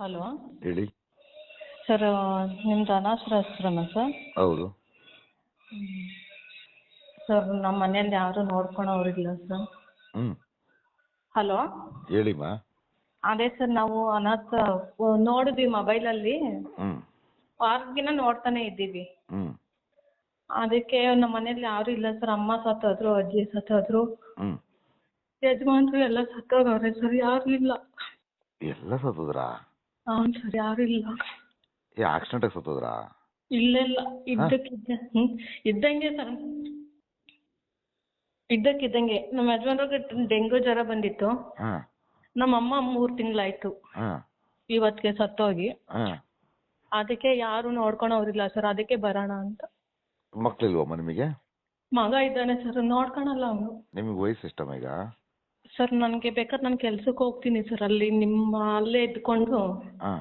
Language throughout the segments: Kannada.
ಹಲೋ. ಹೇಳಿ. ಸರ್ ನಿಮ್ದು ಅನಾಥಾಶ್ರಮ ಸರ್? ಹೌದು. ಸರ್ ನಮ್ಮ ಮನೇಲಿ ಯಾರು ನೋಡ್ಕೊಳೋರಿಲ್ಲ ಸರ್. ಹ್ಞೂ ಹಲೋ. ಹೇಳಿಮ್ಮ ಅದೇ ಸರ್ ನಾವು ಅನಾಥ ನೋಡಿದ್ವಿ ಮೊಬೈಲಲ್ಲಿ. ಹ್ಞೂ ವಾರದಿಂದ ನೋಡ್ತಾನೆ ಇದ್ದೀವಿ. ಹ್ಞೂ ಅದಕ್ಕೆ ನಮ್ಮ ಮನೇಲಿ ಯಾರು ಇಲ್ಲ ಸರ್. ಅಮ್ಮ ಸತ್ತೋದ್ರು ಅಜ್ಜಿ ಸತ್ತೋದ್ರು. ಹ್ಞೂ ಯಜಮಾನ್ರು ಎಲ್ಲ ಸತ್ತೋಗವ್ರೆ ಸರ್ ಯಾರು ಇಲ್ಲ. ಎಲ್ಲ ಸತ್ತೋದ್ರಾ? ಹಾಂ ಸರ್ ಯಾರು ಇಲ್ಲ ಏ ಆಕ್ಸಿಡೆಂಟಾಗಿ ಸತ್ತೋದ್ರಾ? ಇಲ್ಲ ಇಲ್ಲ. ಇದ್ದಕ್ಕಿದ್ದ. ಇದ್ದಂಗೆ ಸರ್ ಇದ್ದಕ್ಕಿದ್ದಂಗೆ ನಮ್ಮ ಯಜಮಾನ್ರಿಗೆ ಡೆಂಗು ಜ್ವರ ಬಂದಿತ್ತು. ಹಾ. ನಮ್ಮ ಅಮ್ಮ ಮೂರು ತಿಂಗಳಾಯ್ತು. ಹಾ. ಇವತ್ತಿಗೆ ಸತ್ತೋಗಿ. ಹಾಂ. ಅದಕ್ಕೆ ಯಾರು ನೋಡ್ಕೊಳೋರಿಲ್ಲ ಸರ್. ಅದಕ್ಕೆ ಬರೋಣ ಅಂತ. ಮಕ್ಳಿಲ್ವಮ್ಮ ನಿಮಗೆ? ಮಗ ಇದ್ದಾನೆ ಸರ್. ನೋಡ್ಕೊಳಲ್ಲ ಅವನು. ನಿಮಗೆ ವಯಸ್ಸು ಎಷ್ಟಮ್ಮ ಈಗ? ಸರ್ ನನಗೆ ಬೇಕಾದ್ರೆ ನಾನು ಕೆಲ್ಸಕ್ಕೆ ಹೋಗ್ತೀನಿ ಸರ್ ಅಲ್ಲಿ ನಿಮ್ಮ ಅಲ್ಲೇ ಇದ್ಕೊಂಡು ಹಾಂ.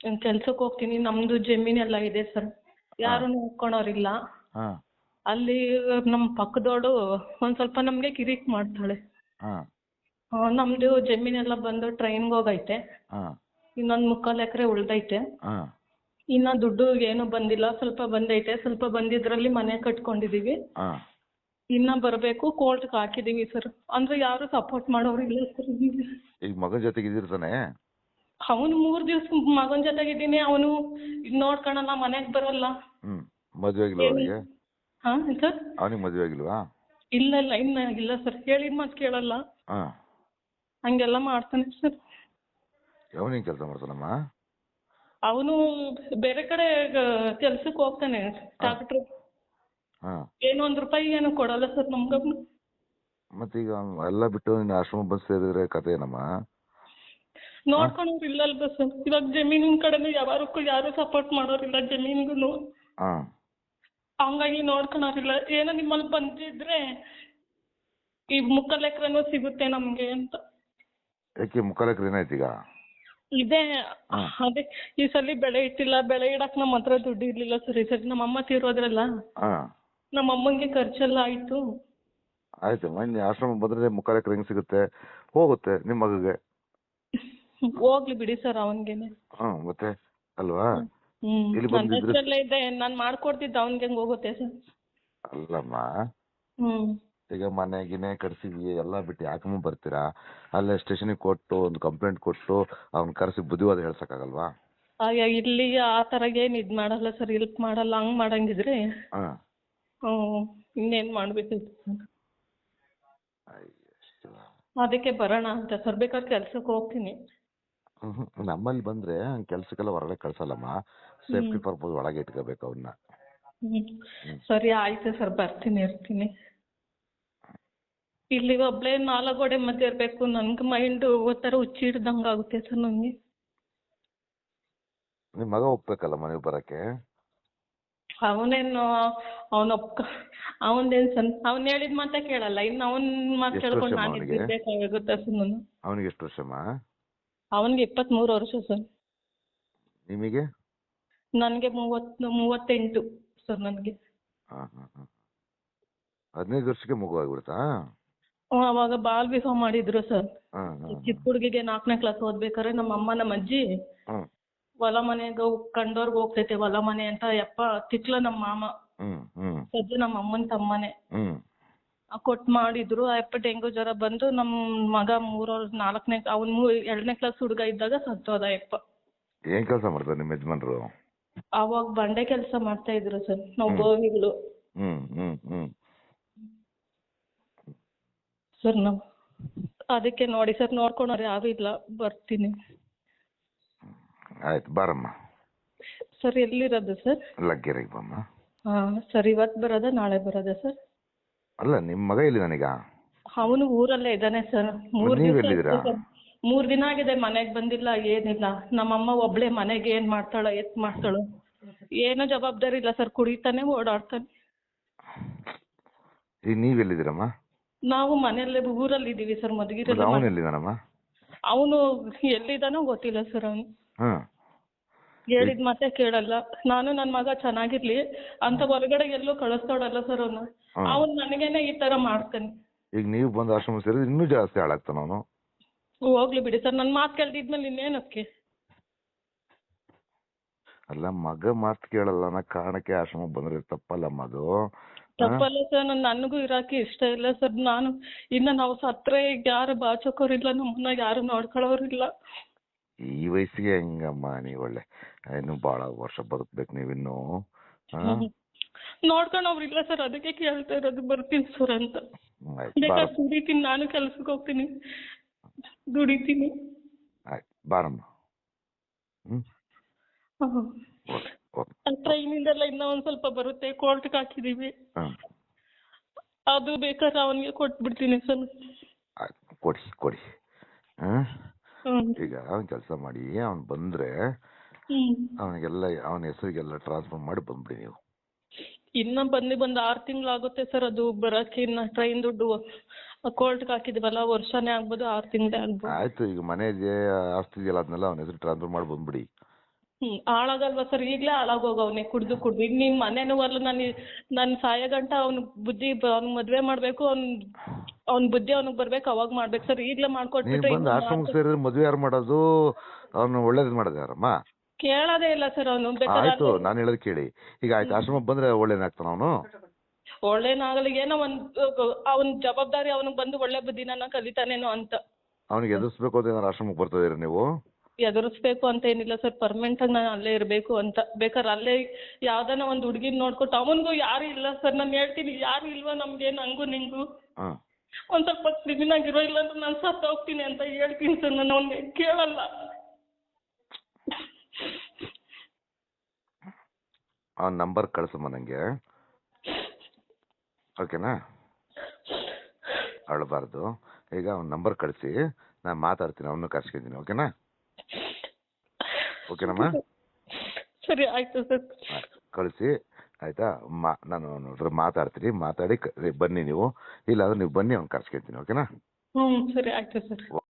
ನಾನು ಕೆಲ್ಸಕ್ಕೆ ಹೋಗ್ತೀನಿ. ನಮ್ಮದು ಜಮೀನೆಲ್ಲ ಇದೆ ಸರ್ ಯಾರು ನೋಡ್ಕೊಳೋರಿಲ್ಲ ಹಾಂ. ಅಲ್ಲಿ ನಮ್ಮ ಪಕ್ಕದೋಳು ಒಂದು ಸ್ವಲ್ಪ ನಮಗೆ ಕಿರಿಕ್ ಮಾಡ್ತಾಳೆ. ಹಾಂ. ಆ, ನಮ್ದು ಜಮೀನೆಲ್ಲ ಬಂದು ಟ್ರೈನ್ಗೆ ಹೋಗೈತೆ. ಹಾಂ. ಇನ್ನೊಂದು ಮುಕ್ಕಾಲು ಎಕರೆ ಉಳ್ದೈತೆ. ಹಾಂ. ಇನ್ನು ದುಡ್ಡು ಏನು ಬಂದಿಲ್ಲ. ಸ್ವಲ್ಪ ಬಂದೈತೆ. ಸ್ವಲ್ಪ ಬಂದಿದ್ರಲ್ಲಿ ಮನೆ ಕಟ್ಕೊಂಡಿದೀವಿ. ಹಾಂ. ಇನ್ನ ಬರಬೇಕು ಕೋರ್ಟ್ಗೆ ಹಾಕಿದೀವಿ ಸರ್ ಅಂದ್ರೆ ಯಾರು ಸಪೋರ್ಟ್ ಮಾಡೋರು ಇಲ್ಲ ಸರ್ ಈಗ ಮಗನ ಜೊತೆಗೆ ಇದ್ದೀರಿ ತಾನೆ? ಅವನು ಮೂರ್ ದಿವಸ ಮಗನ ಜೊತೆಗಿದ್ದೀನಿ ಅವನು ನೋಡ್ಕೊಳಲ್ಲ ಮನೆಗೆ ಬರಲ್ಲ. ಹ್ಮ್ ಮದುವೆ ಆಗಿಲ್ವಾ ಅವನಿಗೆ? ಹಾ ಸರ್ ಅವನಿಗೆ ಮದುವೆ ಆಗಿಲ್ವಾ? ಇಲ್ಲ ಇಲ್ಲ ಇನ್ನ ಇಲ್ಲ ಸರ್ ಹೇಳಿದ ಮಾತು ಕೇಳಲ್ಲ. ಹಾ. ಹಂಗೆಲ್ಲ ಮಾಡ್ತಾನೆ ಸರ್ ಅವನಿಗೆ ಕೆಲಸ ಮಾಡ್ತಾನಮ್ಮ? ಅವನು ಬೇರೆ ಕಡೆ ಕೆಲಸಕ್ಕೆ ಹೋಗ್ತಾನೆ. ಡಾಕ್ಟ್ರು ಹಾಂ. ಏನೋ ಒಂದ್ ರೂಪಾಯಿ ಏನು ಕೊಡಲ್ಲ ಸರ್ ನಮ್ಗೆ ಮತ್ತೀಗ ಎಲ್ಲ ಬಿಟ್ಟು ನೀನು ಆಶ್ರಮ ಬಂದು ಸೇರಿದ್ರೆ ಕತೆ ಏನಮ್ಮ? ನೋಡ್ಕೊಳೋರು ಅಲ್ಲ ಸರ್? ಇವಾಗ ಜಮೀನಿನ ಕಡೆನೂ ಯಾವಾರಕ್ಕೂ ಯಾರು ಸಪೋರ್ಟ್ ಮಾಡೋರಿಲ್ಲ ಜಮೀನ್ಗೂ ಹಾಂ. ಹಂಗಾಗಿ ನೋಡ್ಕೊಳೋರಿಲ್ಲ ಏನೋ ನಿಮ್ಮಲ್ಲಿ ಬಂದಿದ್ರೆ ಈ ಮುಕ್ಕಾಲು ಎಕರೆನೂ ಸಿಗುತ್ತೆ ನಮ್ಗೆ ಅಂತ. ಯಾಕೆ ಮುಖಾಲಕ್ರೆ ಏನಾಯ್ತು ಈಗ? ಇದೆ. ಅದೇ ಈ ಸಲ ಬೆಳೆ ಇಟ್ಟಿಲ್ಲ. ಬೆಳೆ ಇಡಾಕ್ ನಮ್ಮ ಹತ್ರ ದುಡ್ಡು ಇರಲಿಲ್ಲ ಸರ್. ಈ ಸರಿ ನಮ್ಮ ಅಮ್ಮ ತೀರೋದ್ರಲ್ಲ. ಹಾಂ. ನಮ್ಮ ಅಮ್ಮಂಗೆ ಖರ್ಚೆಲ್ಲ ಆಯ್ತು. ಆಯ್ತು ಮನೆ ಆಶ್ರಮ ಬಂದ್ರೆ ಮುಖಾಲಕ್ರೆ ಕ್ರಿಂಗ್ ಸಿಗುತ್ತೆ ಹೋಗುತ್ತೆ ನಿಮ್ಮ ಮಗಗೆ. ಹೋಗ್ಲಿ ಬಿಡಿ ಸರ್ ಅವನಿಗೇನೆ. ಹಾ ಮತ್ತೆ ಅಲ್ವಾ? ಹ್ಮ್ ಇಲ್ಲಿ ಬಂದಿದ್ರೆ- ಹೆಸರಲ್ಲೇ ಇದೆ ನಾನು ಮಾಡ್ಕೊಡ್ತಿದ್ದೆ ಅವನ್ಗೆ ಹೆಂಗ್ ಹೋಗುತ್ತೆ ಸರ್. ಅಲ್ಲಮ್ಮ. ಹ್ಮ್. ಈಗ ಮನೆ ಗಿನೆ ಕಟ್ಸಿದ್ವಿ ಎಲ್ಲ ಬಿಟ್ಟು ಯಾಕಮ್ಮ ಬರ್ತೀರಾ? ಅಲ್ಲೇ ಸ್ಟೇಷನಿಗೆ ಕೊಟ್ಟು ಒಂದು ಕಂಪ್ಲೇಂಟ್ ಕೊಟ್ಟು ಅವ್ನ ಕರೆಸಿ ಬುದ್ಧಿವಾದ ಹೇಳ್ಸಕ್ಕಾಗಲ್ವಾ? ಆಗ ಇಲ್ಲಿ ಆ ತರ ಏನ್ ಇದ್ ಮಾಡಲ್ಲ ಸರ್ ಹೆಲ್ಪ್ ಮಾಡಲ್ಲ ಹಂಗ್ ಮಾಡಂಗಿದ್ರೆ. ಹಾಂ. ಹ್ಞೂ ಇನ್ನೇನು ಮಾಡಬೇಕಿತ್ತು ಸರ್ ಅದಕ್ಕೆ ಬರೋಣ ಅಂತ. ಸರ್ ಬೇಕಾದ್ರೆ ಕೆಲ್ಸಕ್ಕೆ ಹೋಗ್ತೀನಿ. ನಮ್ಮಲ್ಲಿ ಬಂದ್ರೆ ಕೆಲ್ಸಕ್ಕೆಲ್ಲ ಹೊರಗಡೆ ಕಳ್ಸಲ್ಲಮ್ಮ. ಸೇಫ್ಟಿ ಪರ್ಪಸ್ ಒಳಗೆ ಇಟ್ಕೋಬೇಕು ಅವನ್ನ ಹ್ಞೂ ಸರಿ ಆಯ್ತು ಸರ್ ಬರ್ತೀನಿ ಇರ್ತೀನಿ. ಇಲ್ಲಿ ಒಬ್ಬಳೇ ನಾಲ್ಕು ಗೋಡೆ ಮಧ್ಯೆ ಇರಬೇಕು. ನನ್ಗೆ ಮೈಂಡು ಒಂಥರ ಹುಚ್ಚಿ ಹಿಡ್ದಂಗೆ ಆಗುತ್ತೆ ಸರ್ ನನಗೆ ನಿಮ್ಮ ಮಗ ಒಪ್ಬೇಕಲ್ಲಮ್ಮ ನೀವು ಬರಕ್ಕೆ? ಅವನೇನು ಅವನ ಒಪ್ಕ ಅವನದೇನು ಸನ್ ಅವ್ನು ಹೇಳಿದ ಮಾತೇ ಕೇಳಲ್ಲ ಇನ್ನು ಅವನ್ ಮಾತು ಎಷ್ಟು ಕೇಳ್ಕೊಂಡು ವರ್ಷ ನಾನು ಅವ್ನಿಗೆ? ಇದ್ದಿರ್ಬೇಕಾಗುತ್ತೆ ಸರ್ ನಾನು ಅವನಿಗೆ ಎಷ್ಟು ವರ್ಷಮ್ಮ ಅವನಿಗೆ ಇಪ್ಪತ್ತ್ಮೂರು ವರ್ಷ ಸರ್. ನಿಮಗೆ? ನನಗೆ ಮೂವತ್ತು ಮೂವತ್ತೆಂಟು ಸರ್ ನನಗೆ. ಹಾಂ ಹಾಂ ಹಾಂ. ಹದಿನೈದು ವರ್ಷಕ್ಕೆ ಮಗು ಆಗ್ಬಿಡ್ತಾ? ಅವಾಗ ಬಾಲ್ ವಿವಾಹ ಮಾಡಿದ್ರು ಸರ್. ಹಾಂ ಹಾಂ ಚಿಕ್ಕ ಹುಡುಗಿಗೆ ನಾಲ್ಕನೇ ಕ್ಲಾಸ್ ಓದ್ಬೇಕಾದ್ರೆ ನಮ್ಮ ಅಮ್ಮ ನಮ್ಮ ಅಜ್ಜಿ ಹೊಲ ಮನೆಗೆ ಕಂಡೋರ್ಗ್ ಹೋಗ್ತೈತೆ ಹೊಲ ಮನೆ ಅಂತ ಯಪ್ಪ ತಿಕ್ಲ ನಮ್ಮ ಮಾಮ. ಸದ್ದು ನಮ್ಮ ಅಮ್ಮನ ತಮ್ಮನೆ. ಕೊಟ್ ಮಾಡಿದ್ರು ಆ ಯಪ್ಪ ಡೆಂಗು ಜ್ವರ ಬಂದು ನಮ್ ಮಗ ಮೂರ್ ನಾಲ್ಕನೇ ಅವ್ನ್ ಎರಡನೇ ಕ್ಲಾಸ್ ಹುಡುಗ ಇದ್ದಾಗ ಸತ್ತೋದ ಯಪ್ಪ. ಏನ್ ಕೆಲಸ ಮಾಡ್ತಾರೆ ನಿಮ್ಮ ಯಜಮಾನ್ರು? ಅವಾಗ ಬಂಡೆ ಕೆಲಸ ಮಾಡ್ತಾ ಇದ್ರು ಸರ್ ನಾವು. ಬೋವಿಗಳು ಸರ್ ನಾವು ಅದಕ್ಕೆ ನೋಡಿ ಸರ್ ನೋಡ್ಕೊಂಡ್ರೆ ಯಾವಿಲ್ಲ ಇಲ್ಲ ಬರ್ತೀನಿ. ಆಯ್ತು ಬಾರಮ್ಮ. ಸರ್ ಎಲ್ಲಿರೋದು ಸರ್? ಲಗ್ಗೆರೆಗೆ ಬಮ್ಮ. ಹಾಂ ಸರ್ ಇವತ್ತು ಬರೋದ ನಾಳೆ ಬರೋದ ಸರ್? ಅಲ್ಲ ನಿಮ್ಮ ಮಗ ಇಲ್ಲಿ ನನಗ ಅವನು ಊರಲ್ಲೇ ಇದ್ದಾನೆ ಸರ್. ಮೂರು ನೀವ್ ಎಲ್ಲಿದ್ದೀರಾ? ಮೂರು ದಿನ ಆಗಿದೆ ಮನೆಗೆ ಬಂದಿಲ್ಲ ಏನಿಲ್ಲ. ನಮ್ಮಮ್ಮ ಒಬ್ಳೆ ಮನೆಗೆ ಏನ್ ಮಾಡ್ತಾಳೋ ಎತ್ ಮಾಡ್ತಾಳೋ. ಏನೂ ಜವಾಬ್ದಾರಿ ಇಲ್ಲ ಸರ್ ಕುಡಿತಾನೆ ಓಡಾಡ್ತಾನೆ. ಈಗ ನೀವು ಎಲ್ಲಿದ್ದೀರಮ್ಮ? ನಾವು ಮನೆಯಲ್ಲೇ ಊರಲ್ಲಿ ಇದ್ದೀವಿ ಸರ್ ಮಧುಗಿರಿ ಅವನು ಎಲ್ಲಿದ್ದಾನಮ್ಮ? ಅವನು ಎಲ್ಲಿದ್ದಾನೋ ಗೊತ್ತಿಲ್ಲ ಸರ್ ಅವನು. ಹಾಂ. ಹೇಳಿದ ಮಾತೇ ಕೇಳಲ್ಲ. ನಾನು ನನ್ನ ಮಗ ಚೆನ್ನಾಗಿರ್ಲಿ ಅಂತ ಹೊರಗಡೆ ಎಲ್ಲೂ ಕಳಿಸ್ತಾಳಲ್ಲ ಸರ್ ಅವನು. ಅವನ್ ಅವನು ನನಗೇನೆ ಈ ತರ ಮಾಡ್ತಾನೆ. ಈಗ ನೀವು ಬಂದು ಆಶ್ರಮ ಸೇರಿದ್ರೆ ಇನ್ನೂ ಜಾಸ್ತಿ ಹಾಳಾಗ್ತಾನ ಅವನು. ಹೋಗ್ಲಿ ಬಿಡಿ ಸರ್ ನನ್ನ ಮಾತು ಕೇಳ್ದಿದ್ಮೇಲೆ ಇನ್ನೇನಕ್ಕೆ ಅಲ್ಲ ಮಗ ಮಾತು ಕೇಳಲ್ಲ ಅನ್ನೋ ಕಾರಣಕ್ಕೆ ಆಶ್ರಮ ಬಂದ್ರೆ ತಪ್ಪಲ್ಲಮ್ಮ ಅದು ತಪ್ಪಲ್ಲ ಸರ್ ನನ್ ನನಗೂ ಇರಾಕಿ ಇಷ್ಟ ಇಲ್ಲ ಸರ್ ನಾನು ಇನ್ನ ನಾವು ಸತ್ರೆ ಯಾರು ಬಾಚಕೋರಿಲ್ಲ ನಮ್ಮನ್ನ ಯಾರು ನೋಡ್ಕೊಳ್ಳೋರಿಲ್ಲ ಈ ವಯಸ್ಸಿಗೆ ಹೆಂಗಮ್ಮ ನೀವ್ ಒಳ್ಳೆ ಇನ್ನು ಬಹಳ ವರ್ಷ ಬದುಕ್ಬೇಕು ನೀವಿನ್ನು ನೋಡ್ಕೊಂಡು ಅವ್ರು ಇಲ್ಲ ಸರ್ ಅದಕ್ಕೆ ಕೇಳ್ತಾ ಇರೋದು ಬರ್ತೀನಿ ಸರ್ ಅಂತ. ಆಯ್ತು. ದುಡಿತೀನಿ ನಾನು ಕೆಲ್ಸಕ್ಕೆ ಹೋಗ್ತೀನಿ. ದುಡಿತೀನಿ. ಆಯ್ತು ಬಾರಮ್ಮ. ಹ್ಮ್? ಹ್ಮ್. Okay okay. ಆ ಟ್ರೈನಿಂದೆಲ್ಲ ಇನ್ನ ಒಂದ್ ಸ್ವಲ್ಪ ಬರುತ್ತೆ ಕೋರ್ಟ್ಗೆ ಹಾಕಿದೀವಿ. ಅದು ಬೇಕಾದ್ರೆ ಅವನಿಗೆ ಕೊಟ್ಬಿಡ್ತೀನಿ ಸರ್. ಆಯ್ತು ಕೊಡಿ ಕೊಡಿ. ಹ್ಮ್ ಈಗ ಅವ್ನ್ ಕೆಲಸ ಮಾಡಿ ಅವ್ನ್ ಬಂದ್ರೆ ಅವನಿಗೆಲ್ಲ ಅವನ ಹೆಸರಿಗೆಲ್ಲ ಟ್ರಾನ್ಸ್ಫರ್ ಮಾಡಿ ಬಂದ್ಬಿಡಿ ನೀವು. ಇನ್ನ ಬಂದು ಆರ್ ತಿಂಗಳು ಆಗುತ್ತೆ ಸರ್ ಅದು ಬರಕ್ಕೆ. ಇನ್ನ ಟ್ರೈನ್ ದುಡ್ಡು ಕೋರ್ಟ್ಗೆ ಹಾಕಿದ್ವಲ್ಲ ವರ್ಷನೇ ಆಗ್ಬೋದು ಆರ್ ತಿಂಗಳೇ ಆಗ್ಬೋದು. ಆಯ್ತು ಈಗ ಮನೆ ಇದೆ ಆಸ್ತಿ ಇದೆಯಲ್ಲ ಅದನ್ನೆಲ್ಲ ಅವನ ಹೆಸರು ಟ್ರಾನ್ಸ್ಫರ್ ಮಾಡಿ ಬಂದ್ಬಿಡಿ. ಹ್ಮ್ ಹಾಳಾಗಲ್ವಾ ಸರ್ ಈಗಲೇ ಹಾಳಾಗೋಗವ್ನೆ ಕುಡ್ದು ಕುಡ್ದು. ಈಗ ನಿಮ್ಮ ಮನೆನೂ ಅಲ್ಲ ನಾನು ನನ್ನ ಸಾಯೋ ಗಂಟ ಅವ್ನ ಬುದ್ಧಿ ಅವ್ನ ಮದ್ವೆ ಮಾಡ್ಬೇಕು ಅವ್ನ ಅವ್ನ ಬುದ್ಧಿ ಅವ್ನಿಗೆ ಬರ್ಬೇಕು ಅವಾಗ ಮಾಡ್ಬೇಕು. ಸರ್ ಈಗಲೇ ನೀನ್ ಬಂದು ಆಶ್ರಮಕ್ಕೆ ಸೇರಿದ್ರೆ ಮದುವೆ ಯಾರು ಮಾಡೋದು? ಅವ್ನು ಒಳ್ಳೇದು ಮಾಡೋದು ಯಾರಮ್ಮ? ಕೇಳೋದೇ ಇಲ್ಲ ಸರ್ ಅವನು ಆಯ್ತು ಬೇಕಾದ್ರೆ ನಾನು ಹೇಳೋದು ಕೇಳಿ. ಈಗ ಆಯ್ತು ಆಶ್ರಮಕ್ಕೆ ಬಂದ್ರೆ ಒಳ್ಳೇನಾಗ್ತಾನ ಅವನು? ಒಳ್ಳೇನಾಗಲಿ ಏನೋ ಒಂದು ಅವನ ಜವಾಬ್ದಾರಿ ಅವನಿಗೆ ಬಂದು ಒಳ್ಳೆ ಬುದ್ಧಿನ ಕಲಿತಾನೇನೋ ಅಂತ. ಅವನಿಗೆ ಎದುರಿಸ್ಬೇಕು ಅಂತ ಏನಾರು ಆಶ್ರಮಕ್ಕೆ ಬರ್ತಾ ಇದೀರ ನೀವು? ಎದುರಿಸ್ಬೇಕು ಅಂತ ಏನಿಲ್ಲ ಸರ್ ಪರ್ಮನೆಂಟ್ ಆಗಿ ನಾನು ಅಲ್ಲೇ ಇರಬೇಕು ಅಂತ. ಬೇಕಾದ್ರೆ ಅಲ್ಲೇ ಯಾವ್ದಾನ ಒಂದು ಹುಡುಗಿನ ನೋಡ್ಕೊಟ್ಟು ಅವನಿಗೂ ಯಾರು ಇಲ್ಲ ಸರ್ ನಾನು ಹೇಳ್ತೀನಿ ಯಾರು ಇಲ್ವಾ ನಮ್ಗೆ ನಂಗೂ ನಿಂಗೂ. ಹಾ. ಒಂದ್ ಸ್ವಲ್ಪ ಕ್ಲೀನ್ ಆಗಿರೋ ಇಲ್ಲ ಅಂದ್ರೆ ನಾನು ಸತ್ತು ಹೋಗ್ತೀನಿ ಅಂತ ಹೇಳ್ತೀನಿ ಸರ್ ನಾನು ಅವ್ನಿಗೆ ಕೇಳಲ್ಲ. ಆ ನಂಬರ್ ಕಳ್ಸಮ್ಮ ನಂಗೆ. ಓಕೆನಾ? ಅಳಬಾರ್ದು. ಈಗ ಅವ್ನ ನಂಬರ್ ಕಳಿಸಿ ನಾನು ಮಾತಾಡ್ತೀನಿ ಅವನು ಕರ್ಸ್ಕೊತೀನಿ ಓಕೆನಾ? ಓಕೆನಮ್ಮ? ಸರಿ ಆಯ್ತು ಸರ್. ಕಳಿಸಿ. ಆಯ್ತಾ? ಮಾ, ನಾನು ಅವ್ನ ಮಾತಾಡ್ತೀನಿ. ಮಾತಾಡಿ ಬನ್ನಿ ನೀವು. ಇಲ್ಲಾಂದ್ರೆ ನೀವು ಬನ್ನಿ, ಅವ್ನು ಕರ್ಸ್ಕೊಳ್ತೀನಿ ಓಕೆನಾ? ಹ್ಞೂ ಸರಿ, ಆಯ್ತು ಸರ್.